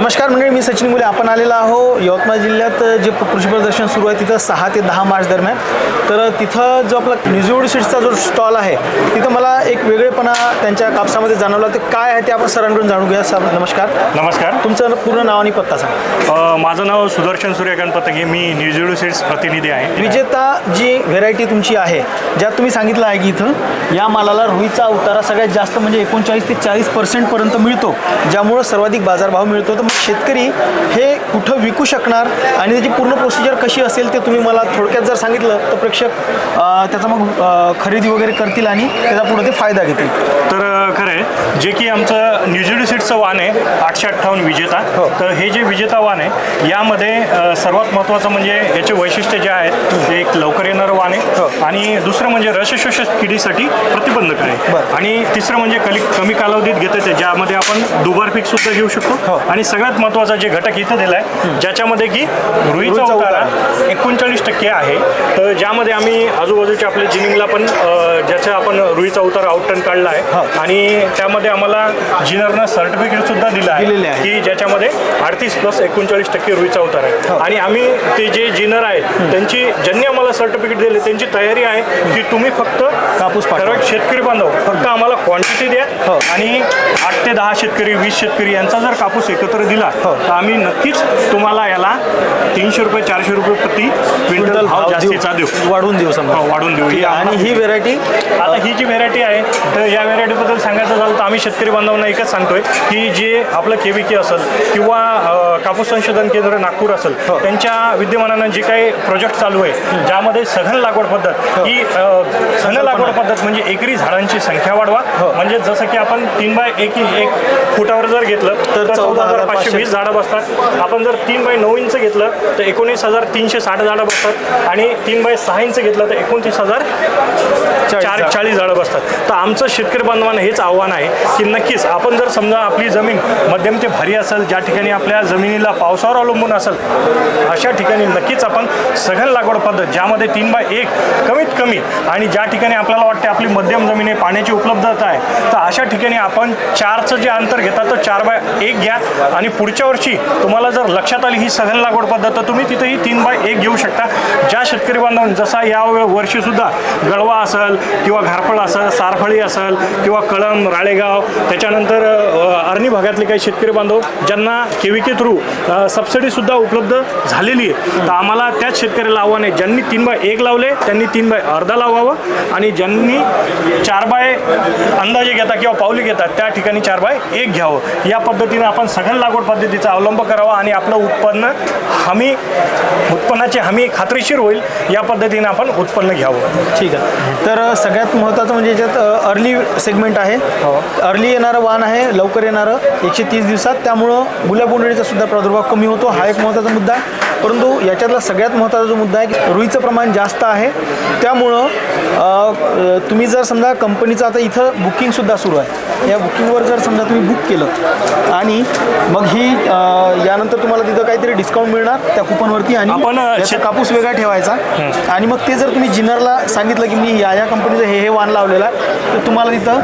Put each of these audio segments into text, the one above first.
नमस्कार मंडळी मी सचिन मुले. आपण आलेलो आहो यवतमाळ जिल्ह्यात जे कृषी प्रदर्शन सुरू आहे तिथं सहा ते दहा मार्च दरम्यान. तर तिथं जो आपला न्यूझिवड सीड्सचा जो स्टॉल आहे तिथं मला एक वेगळेपणा त्यांच्या कापसामध्ये जाणवला ते काय आहे ते आपण सरांकडून जाणून घेऊया. सर नमस्कार. नमस्कार. तुमचं पूर्ण नाव आणि पत्ता सांगा. अ, माझं नाव सुदर्शन सूर्यकांत पतंगे. मी न्यूझिलंड सीड्स प्रतिनिधी आहे. विजेता जी व्हेरायटी तुमची आहे ज्यात तुम्ही सांगितलं आहे की इथं या मालाला रुईचा उतारा सगळ्यात जास्त म्हणजे एकोणचाळीस ते चाळीस पर्सेंटपर्यंत मिळतो ज्यामुळं सर्वाधिक बाजारभाव मिळतो. तर शेतकरी हे कुठं विकू शकणार आणि त्याची पूर्ण प्रोसिजर कशी असेल ते तुम्ही मला थोडक्यात जर सांगितलं तर प्रेक्षक त्याचा मग खरेदी वगैरे करतील आणि त्याचा पुढे ते फायदा घेतील तर खरं आहे जे की आमचं न्यूझिलंड सीड्सचं वाण आहे आठशे अठ्ठावन्न विजेता हो. तर हे जे विजेता वाण आहे यामध्ये सर्वात महत्त्वाचं म्हणजे याचे वैशिष्ट्य जे आहेत ते एक लवकर येणारं वाण हो. आहे आणि दुसरं म्हणजे रसशोषक किडीसाठी प्रतिबंधक आहे. आणि तिसरं म्हणजे कली कमी कालावधीत घेतं ते ज्यामध्ये आपण दुबार पीक सुद्धा घेऊ हो. शकतो आणि सगळ्यात महत्त्वाचा जे घटक इथं दिला आहे ज्याच्यामध्ये की रुईचा उतारा. टक्के आहे तर ज्यामध्ये आम्ही आजूबाजूच्या आपल्या जिनिंगला पण ज्याचा आपण रुईचा उतारा आउटटन काढला. आहे आणि त्यामध्ये आम्हाला जिनरनं सर्टिफिकेट सुद्धा दिलं आहे. की ज्याच्यामध्ये अडतीस प्लस एकोणचाळीस टक्के रुईचा उतारा. आहे आणि आम्ही ते जे जिनर आहेत त्यांची ज्यांनी आम्हाला सर्टिफिकेट दिले त्यांची तयारी आहे की तुम्ही फक्त कापूस पाठवा. ठराविक शेतकरी बांधव फक्त आम्हाला क्वांटिटी द्या हो. आणि आठ ते दहा शेतकरी वीस शेतकरी यांचा जर कापूस एकत्र दिला हो. तर आम्ही नक्कीच तुम्हाला याला तीनशे रुपये चारशे रुपये प्रति क्विंटल भाव जास्तीचा देऊ. वाढवून देऊ समजा. हो, वाढवून देऊ. आणि ही व्हेरायटी आता ही जी व्हेरायटी आहे तर या व्हेरायटीबद्दल सांगायचं झालं तर आम्ही शेतकरी बांधवांना एकच सांगतोय की जे आपलं केविके असेल किंवा कापूस संशोधन केंद्र नागपूर असेल हो. त्यांच्या विद्यमानानं जे काही प्रोजेक्ट चालू आहे ज्यामध्ये सघन लागवड पद्धत ही. अ, सघन लागवड पद्धत म्हणजे एकरी झाडांची संख्या वाढवा. हो. म्हणजे जसं की आपण तीन बाय एक एक फुटावर जर घेतलं तर चौदा हजार पाचशे 14,500 वीस झाडं बसतात. आपण जर तीन बाय नऊ इंच घेतलं तर एकोणीस हजार तीनशे साठ झाडं बसतात. आणि तीन बाय सहा इंच घेतलं तर एकोणतीस हजार चाळीस चार. चाळीस झाडं बसतात तर आमचं शेतकरी बांधवांना हेच आव्हान आहे की नक्कीच आपण जर समजा आपली जमीन मध्यम ते भारी असेल ज्या ठिकाणी आपल्या जमिनीला पावसावर अवलंबून असेल अशा ठिकाणी नक्कीच आपण सघन लागवड पद्धत ज्यामध्ये तीन बाय एक कमीत कमी आणि ज्या ठिकाणी आपल्याला वाटते आपली मध्यम जमीन आहे पाण्याची उपलब्धता अशा ठिकाणी आपण चारचं जे अंतर घेतात तर चार बाय एक घ्या. आणि पुढच्या वर्षी तुम्हाला जर लक्षात आली ही सघन लागवड पद्धत तर तुम्ही तिथेही तीन बाय एक घेऊ शकता. ज्या शेतकरी बांधवांनी जसा या वर्षीसुद्धा गळवा असेल किंवा घारफळ असेल सारफळी असेल किंवा कळम राळेगाव त्याच्यानंतर अर्नी भागातले काही शेतकरी बांधव ज्यांना केविके थ्रू सबसिडीसुद्धा उपलब्ध झालेली आहे. तर आम्हाला त्याच शेतकऱ्याला आव्हान आहे. ज्यांनी तीन बाय एक लावले त्यांनी तीन बाय अर्धा लावावं. आणि ज्यांनी चार बाय अंदाजे घेता किंवा पावली घेतात. त्या ठिकाणी चार बाय एक घ्यावं. या पद्धतीने आपण सघन लागवड पद्धतीचा अवलंब करावा आणि आपलं उत्पन्न हमी उत्पन्नाची हमी खात्रीशीर होईल. या पद्धतीने आपण उत्पन्न घ्यावं. ठीक आहे. तर सगळ्यात महत्त्वाचं म्हणजे याच्यात अर्ली सेगमेंट आहे. अर्ली येणारं वाण आहे लवकर येणारं एकशे तीस दिवसात. त्यामुळं गुलाबोंडळीचा सुद्धा प्रादुर्भाव कमी होतो. हा एक महत्त्वाचा मुद्दा आहे. परंतु याच्यातला सगळ्यात महत्त्वाचा जो मुद्दा आहे की रुईचं प्रमाण जास्त आहे. त्यामुळं तुम्ही जर समजा कंपनीचं आता इथं बुकिंगसुद्धा सुरू आहे. या बुकिंगवर जर समजा तुम्ही बुक केलं आणि मग ही अ, यानंतर तुम्हाला तिथं काहीतरी डिस्काउंट मिळणार त्या कुपनवरती आणि आपण, याचा कापूस वेगळा ठेवायचा. आणि मग ते जर तुम्ही जिनरला सांगितलं की मी या या कंपनीचं हे हे वाण लावलेलं आहे तर तुम्हाला तिथं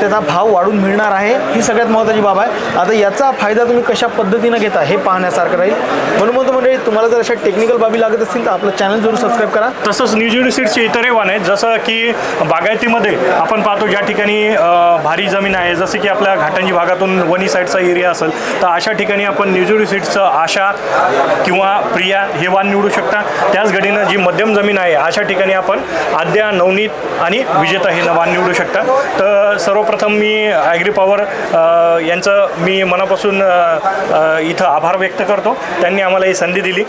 त्याचा भाव वाढून मिळणार आहे. ही सगळ्यात महत्त्वाची बाब आहे. आता याचा फायदा तुम्ही कशा पद्धतीनं घेता हे पाहण्यासारखं राहील. म्हणून म्हणतो म्हणजे तुम्हाला जर अशा टेक्निकल बाबी लागत असतील तर आपलं चॅनल जरूर सबस्क्राईब करा. तसंच न्यूझिलंड सीडचे इतरही वाण आहेत जसं की बागायतीमध्ये आपण पाहतो ज्या ठिकाणी भारी जमीन आहे. जसं की आपल्या घाटंजी भागातून वनी साईडचा एरिया असेल तर अशा ठिकाणी आपण न्यूझिलंड सीटचं आशा किंवा प्रिया हे वाण निवडू शकता. त्याच घडीनं जी मध्यम जमीन आहे अशा ठिकाणी आपण आद्या नवनीत आणि विजेता हे वाण निवडू शकता. तर सर्वप्रथम मी ॲग्री पॉवर यांचं मी मनापासून इथं आभार व्यक्त करतो. त्यांनी आम्हाला ही संधी दिली.